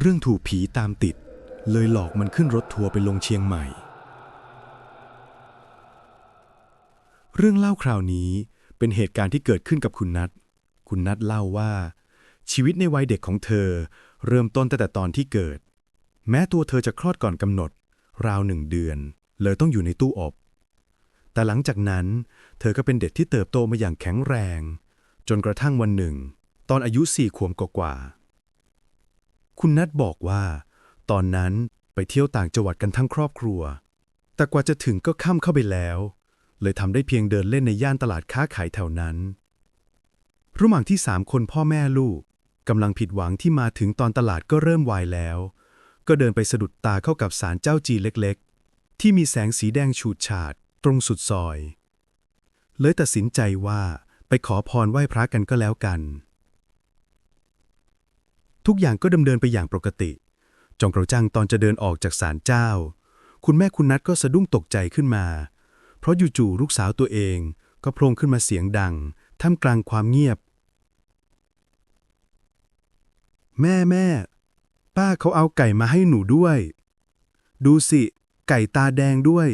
เรื่องถูกผีตามติด เลยหลอกมันขึ้นรถทัวร์ไปลงเชียงใหม่ เรื่องเล่าคราวนี้เป็นเหตุการณ์ที่เกิดขึ้นกับคุณนัท คุณนัทเล่าว่า ชีวิตในวัยเด็กของเธอ เริ่มต้นตั้งแต่ตอนที่เกิด แม้ตัวเธอจะคลอดก่อนกำหนด ราวหนึ่งเดือน เลยต้องอยู่ในตู้อบ แต่หลังจากนั้น เธอก็เป็นเด็กที่เติบโตมาอย่างแข็งแรง จนกระทั่งวันหนึ่ง ตอนอายุสี่ขวบกว่าๆ คุณนัทบอกว่า ตอนนั้นไปเที่ยวต่างจังหวัดกันทั้งครอบครัว แต่กว่าจะถึงก็ค่ำเข้าไปแล้ว เลยทำได้เพียงเดินเล่นในย่านตลาดค้าขายแถวนั้นระหว่างที่สามคนพ่อแม่ลูกกำลังผิดหวังที่มาถึงตอนตลาดก็เริ่มวายแล้ว ก็เดินไปสะดุดตาเข้ากับศาลเจ้าจีเล็กๆ ที่มีแสงสีแดงฉูดฉาด ตรงสุดซอย เลยตัดสินใจว่าไปขอพรไหว้พระกันก็แล้วกัน ทุกอย่างก็ดำเนินไปอย่างปกติจงกระจังตอนจะเดินออกจากศาลเจ้า คุณแม่คุณนัทก็สะดุ้งตกใจขึ้นมา เพราะจู่ๆลูกสาวตัวเองก็โพลงขึ้นมาเสียงดัง ท่ามกลางความเงียบ แม่แม่ ป้าเขาเอาไก่มาให้หนูด้วย ดูสิ ไก่ตาแดงด้วย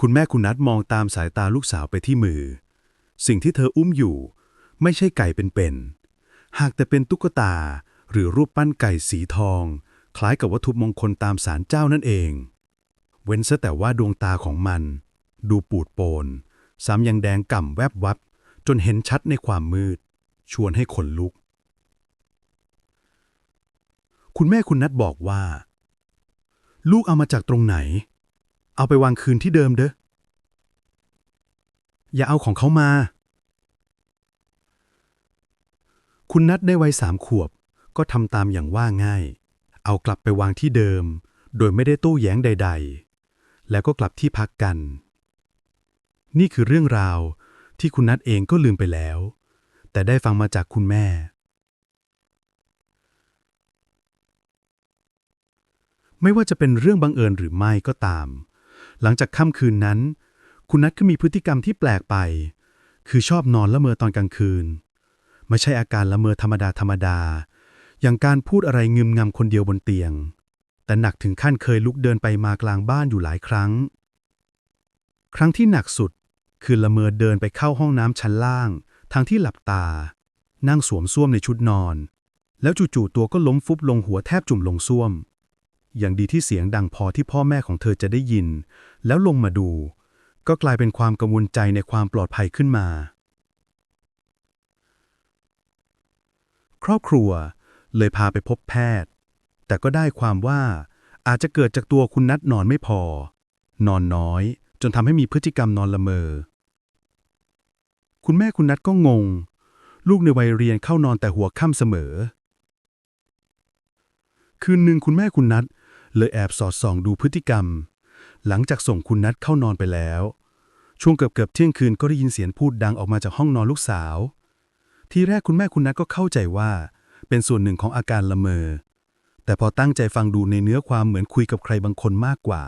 คุณแม่คุณนัทมองตามสายตาลูกสาวไปที่มือ สิ่งที่เธออุ้มอยู่ ไม่ใช่ไก่เป็นๆ หากแต่เป็นตุ๊กตา หรือรูปปั้นไก่สีทอง คล้ายกับวัตถุมงคลตามสารเจ้านั่นเอง เว้นซะแต่ว่าดวงตาของมัน ดูปูดโปนซ้ำยังแดงก่ำแวบวับ จนเห็นชัดในความมืด ชวนให้ขนลุก คุณแม่คุณนัทบอกว่า ลูกเอามาจากตรงไหน เอาไปวางคืนที่เดิมเด้ออย่าเอาของเขามา คุณนัทในวัยสามขวบ ก็ทำตามอย่างว่าง่าย เอากลับไปวางที่เดิม โดยไม่ได้โต้แย้งใด ๆ แล้วก็กลับที่พักกัน นี่คือเรื่องราวที่คุณนัทเองก็ลืมไปแล้ว แต่ได้ฟังมาจากคุณแม่ ไม่ว่าจะเป็นเรื่องบังเอิญหรือไม่ก็ตาม หลังจากค่ำคืนนั้น คุณนัทก็มีพฤติกรรมที่แปลกไป คือชอบนอนละเมอตอนกลางคืน ไม่ใช่อาการละเมอธรรมดาธรรมดา อย่างการพูดอะไรงึมงำคนเดียวบนเตียง แต่หนักถึงขั้นเคยลุกเดินไปมากลางบ้านอยู่หลายครั้ง ครั้งที่หนักสุดคือละเมอเดินไปเข้าห้องน้ำชั้นล่าง ทางที่หลับตา นั่งสวมส้วมในชุดนอน แล้วจู่ๆตัวก็ล้มฟุบลงหัวแทบจุ่มลงส้วม อย่างดีที่เสียงดังพอที่พ่อแม่ของเธอจะได้ยิน แล้วลงมาดู ก็กลายเป็นความกังวลใจในความปลอดภัยขึ้นมา ครอบครัว เลยพาไปพบแพทย์ แต่ก็ได้ความว่าอาจจะเกิดจากตัวคุณนัทนอนไม่พอ นอนน้อย จนทำให้มีพฤติกรรมนอนละเมอ คุณแม่คุณนัทก็งง ลูกในวัยเรียนเข้านอนแต่หัวค่ำเสมอ คืนหนึ่งคุณแม่คุณนัทเลยแอบสอดส่องดูพฤติกรรม หลังจากส่งคุณนัทเข้านอนไปแล้ว ช่วงเกือบเกือบเที่ยงคืนก็ได้ยินเสียงพูดดังออกมาจากห้องนอนลูกสาว ทีแรกคุณแม่คุณนัทก็เข้าใจว่า เป็นส่วนหนึ่งของอาการละเมอ แต่พอตั้งใจฟังดูในเนื้อความเหมือนคุยกับใครบางคนมากกว่า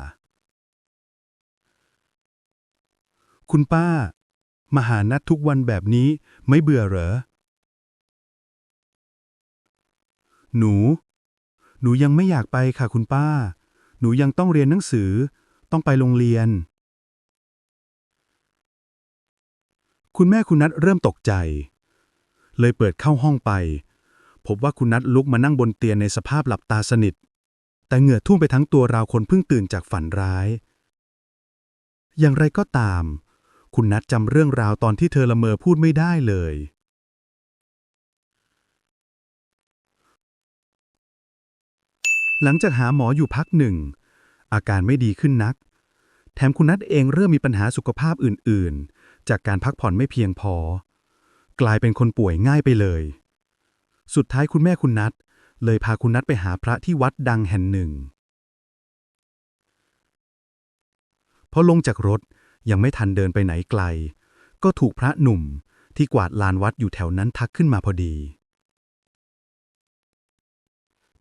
คุณป้า มาหานัดทุกวันแบบนี้ไม่เบื่อเหรอ หนู หนูยังไม่อยากไปค่ะคุณป้า หนูยังต้องเรียนหนังสือ ต้องไปโรงเรียน คุณแม่คุณนัทเริ่มตกใจ เลยเปิดเข้าห้องไป พบว่าคุณนัทลุกมานั่งบนเตียงในสภาพหลับตาสนิท แต่เหงื่อท่วมไปทั้งตัวราวคนเพิ่งตื่นจากฝันร้าย อย่างไรก็ตาม คุณนัทจำเรื่องราวตอนที่เธอละเมอพูดไม่ได้เลย หลังจากหาหมออยู่พักหนึ่ง อาการไม่ดีขึ้นนัก แถมคุณนัทเองเริ่มมีปัญหาสุขภาพอื่น ๆ จากการพักผ่อนไม่เพียงพอ กลายเป็นคนป่วยง่ายไปเลย สุดท้ายคุณแม่คุณนัทเลยพาคุณนัทไปหาพระที่วัดดังแห่งหนึ่ง พอลงจากรถยังไม่ทันเดินไปไหนไกล ก็ถูกพระหนุ่มที่กวาดลานวัดอยู่แถวนั้นทักขึ้นมาพอดี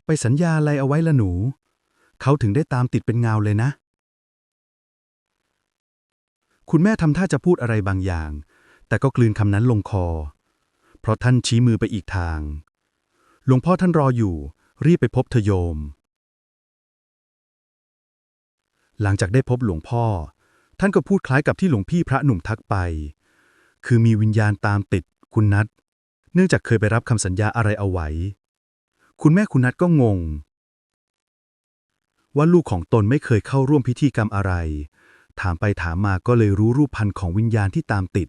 ไปสัญญาอะไรเอาไว้ละหนู เขาถึงได้ตามติดเป็นเงาเลยนะ คุณแม่ทำท่าจะพูดอะไรบางอย่าง แต่ก็กลืนคำนั้นลงคอ เพราะท่านชี้มือไปอีกทาง หลวงพ่อท่านรออยู่ รีบไปพบเธอโยม หลังจากได้พบหลวงพ่อ ท่านก็พูดคล้ายกับที่หลวงพี่พระหนุ่มทักไป คือมีวิญญาณตามติดคุณนัทเนื่องจากเคยไปรับคำสัญญาอะไรเอาไว้ คุณแม่คุณนัทก็งง ว่าลูกของตนไม่เคยเข้าร่วมพิธีกรรมอะไร ถามไปถามมาก็เลยรู้รูปพันธ์ของวิญญาณที่ตามติด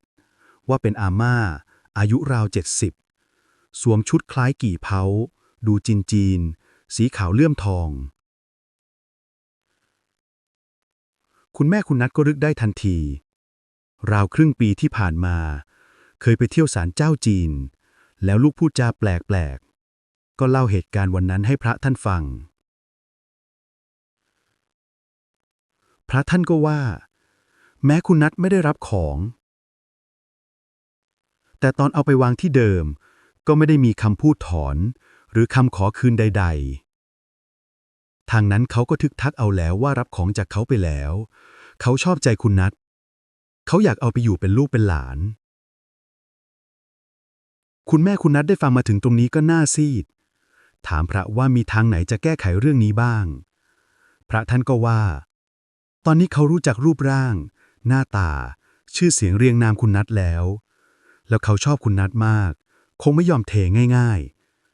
ว่าเป็นอาม่า อายุราวเจ็ดสิบสวมชุดคล้ายกี่เผา ดูจีนจีน สีขาวเลื่อมทอง คุณแม่คุณนัทก็รึกได้ทันที ราวครึ่งปีที่ผ่านมา เคยไปเที่ยวศาลเจ้าจีน แล้วลูกพูดจาแปลกๆ ก็เล่าเหตุการณ์วันนั้นให้พระท่านฟัง พระท่านก็ว่า แม้คุณนัทไม่ได้รับของ แต่ตอนเอาไปวางที่เดิม ก็ไม่ได้มีคำพูดถอน หรือคำขอคืนใด ๆ ทางนั้นเขาก็ทึกทักเอาแล้วว่ารับของจากเขาไปแล้ว เขาชอบใจคุณนัทเขาอยากเอาไปอยู่เป็นลูกเป็นหลาน คุณแม่คุณนัทได้ฟังมาถึงตรงนี้ก็น้าซีด ถามพระว่ามีทางไหนจะแก้ไขเรื่องนี้บ้าง พระท่านก็ว่า ตอนนี้เขารู้จักรูปร่าง หน้าตา ชื่อเสียงเรียงนามคุณนัทแล้ว แล้วเขาชอบคุณนัทมาก คงไม่ยอมเทง่าย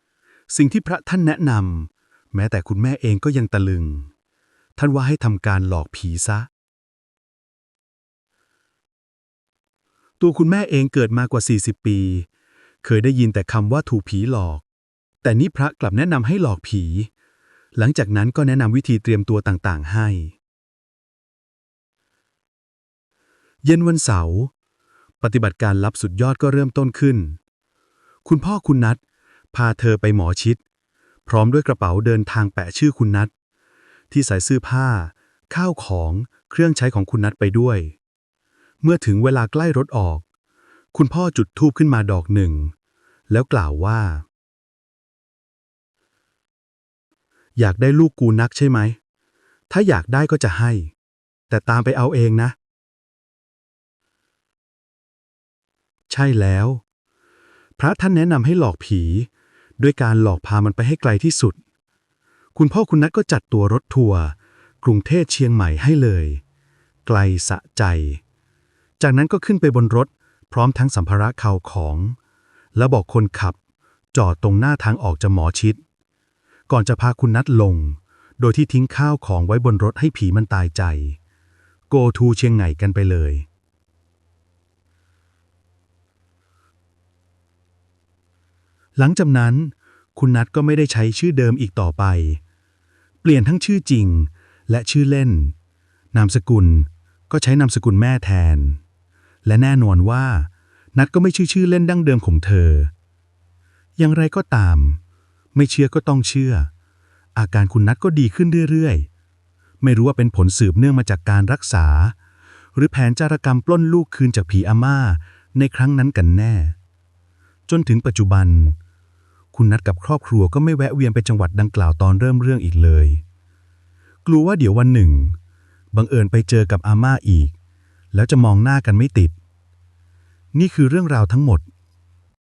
ๆ สิ่งที่พระท่านแนะนำแม้แต่คุณแม่เองก็ยังตะลึง ท่านว่าให้ทำการหลอกผีซะ ตัวคุณแม่เองเกิดมากว่า 40 ปี เคยได้ยินแต่คำว่าถูกผีหลอก แต่นี่พระกลับแนะนำให้หลอกผี หลังจากนั้นก็แนะนำวิธีเตรียมตัวต่างๆให้ เย็นวันเสาร์ ปฏิบัติการลับสุดยอดก็เริ่มต้นขึ้น คุณพ่อคุณนัทพาเธอไปหมอชิด พร้อมด้วยกระเป๋าเดินทางแปะชื่อคุณนัทที่ใส่เสื้อผ้า ข้าวของเครื่องใช้ของคุณนัทไปด้วย เมื่อถึงเวลาใกล้รถออก คุณพ่อจุดธูปขึ้นมาดอกหนึ่ง แล้วกล่าวว่า อยากได้ลูกกูนักใช่ไหม ถ้าอยากได้ก็จะให้ แต่ตามไปเอาเองนะ ใช่แล้ว พระท่านแนะนำให้หลอกผี ด้วยการหลอกพามันไปให้ไกลที่สุด คุณพ่อคุณนัทก็จัดตัวรถทัวร์กรุงเทพเชียงใหม่ให้เลย ไกลสะใจ จากนั้นก็ขึ้นไปบนรถ พร้อมทั้งสัมภาระข่าวของ แล้วบอกคนขับ จอดตรงหน้าทางออกจากหมอชิด ก่อนจะพาคุณนัทลง โดยที่ทิ้งข้าวของไว้บนรถให้ผีมันตายใจ โกทูเชียงใหม่กันไปเลย หลังจากนั้น คุณนัทก็ไม่ได้ใช้ชื่อเดิมอีกต่อไป เปลี่ยนทั้งชื่อจริง และชื่อเล่น นามสกุล ก็ใช้นามสกุลแม่แทน และแน่นอนว่า นัทก็ไม่ชื่อชื่อเล่นดั้งเดิมของเธอ อย่างไรก็ตาม ไม่เชื่อก็ต้องเชื่อ อาการคุณนัทก็ดีขึ้นเรื่อยๆ ไม่รู้ว่าเป็นผลสืบเนื่องมาจากการรักษา หรือแผนจารกรรมปล้นลูกคืนจากผีอาม่าในครั้งนั้นกันแน่ จนถึงปัจจุบัน คุณนัดกับครอบครัวก็ไม่แวะเวียนไปจังหวัดดังกล่าวตอนเริ่มเรื่องอีกเลย กลัวว่าเดี๋ยววันหนึ่ง บังเอิญไปเจอกับอาม่าอีก แล้วจะมองหน้ากันไม่ติด นี่คือเรื่องราวทั้งหมด